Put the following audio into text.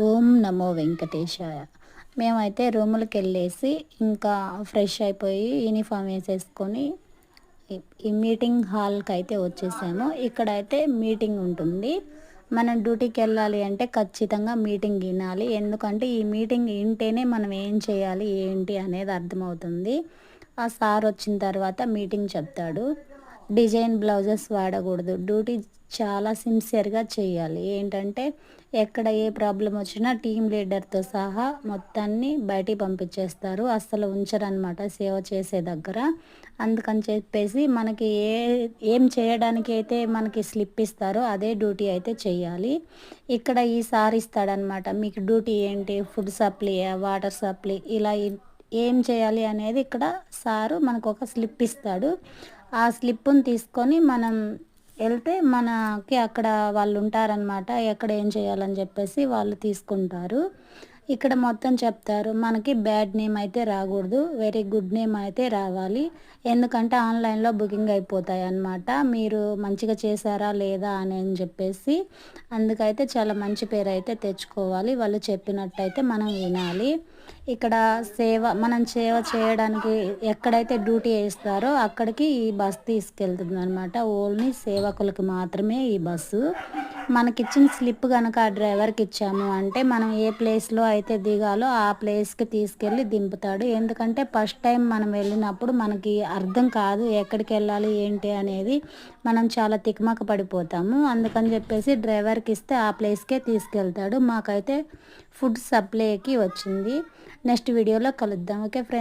ఓం నమో వెంకటేశాయ. మేమైతే రూములకి వెళ్ళేసి ఇంకా ఫ్రెష్ అయిపోయి యూనిఫామ్ వేసేసుకొని ఈ- మీటింగ్ హాల్కి అయితే వచ్చేసాము. ఇక్కడైతే మీటింగ్ ఉంటుంది. మనం డ్యూటీకి వెళ్ళాలి అంటే ఖచ్చితంగా మీటింగ్ వినాలి. ఎందుకంటే ఈ మీటింగ్ వింటేనే మనం ఏం చేయాలి ఏంటి అనేది అర్థమవుతుంది. ఆ సార్ వచ్చిన తర్వాత మీటింగ్ చెప్తాడు. డిజైన్ బ్లౌజెస్ వాడకూడదు. డ్యూటీ చాలా సిన్సియర్గా చేయాలి. ఏంటంటే ఎక్కడ ఏ ప్రాబ్లం వచ్చినా టీం లీడర్తో సహా మొత్తాన్ని బయటికి పంపించేస్తారు. అస్సలు ఉంచరనమాట సేవ చేసే దగ్గర. అందుకని చెప్పేసి మనకి ఏ ఏం చేయడానికి అయితే మనకి స్లిప్ ఇస్తారో అదే డ్యూటీ అయితే చేయాలి. ఇక్కడ ఈ సార్ ఇస్తాడనమాట మీకు డ్యూటీ ఏంటి? ఫుడ్ సప్లీ వాటర్ సప్లై ఇలా ఏం చేయాలి అనేది ఇక్కడ సారు మనకు ఒక స్లిప్ ఇస్తాడు. ఆ స్లిప్ను తీసుకొని మనం వెళ్తే మనకి అక్కడ వాళ్ళు ఉంటారనమాట ఎక్కడ ఏం చేయాలని చెప్పేసి వాళ్ళు తీసుకుంటారు. ఇక్కడ మొత్తం చెప్తారు మనకి బ్యాడ్ నేమ్ అయితే రాకూడదు వెరీ గుడ్ నేమ్ అయితే రావాలి. ఎందుకంటే ఆన్లైన్లో బుకింగ్ అయిపోతాయి అన్నమాట. మీరు మంచిగా చేశారా లేదా అని అని చెప్పేసి అందుకైతే చాలా మంచి పేరు అయితే తెచ్చుకోవాలి. వాళ్ళు చెప్పినట్టయితే మనం వినాలి. ఇక్కడ సేవ మనం సేవ చేయడానికి ఎక్కడైతే డ్యూటీ వేస్తారో అక్కడికి ఈ బస్ తీసుకెళ్తుంది అనమాట ఓన్లీ సేవకులకు మాత్రమే ఈ బస్సు. మనకిచ్చిన స్లిప్ కనుక ఆ డ్రైవర్కి ఇచ్చాము అంటే మనం ఏ ప్లేస్లో అయితే దిగాలో ఆ ప్లేస్కి తీసుకెళ్ళి దింపుతాడు. ఎందుకంటే ఫస్ట్ టైం మనం వెళ్ళినప్పుడు మనకి అర్థం కాదు ఎక్కడికి వెళ్ళాలి ఏంటి అనేది మనం చాలా తికమక పడిపోతాము. అందుకని చెప్పేసి డ్రైవర్కి ఇస్తే ఆ ప్లేస్కే తీసుకెళ్తాడు. మాకైతే ఫుడ్ సప్లైకి వచ్చింది. నెక్స్ట్ వీడియోలో కలుద్దాం. Okay friends?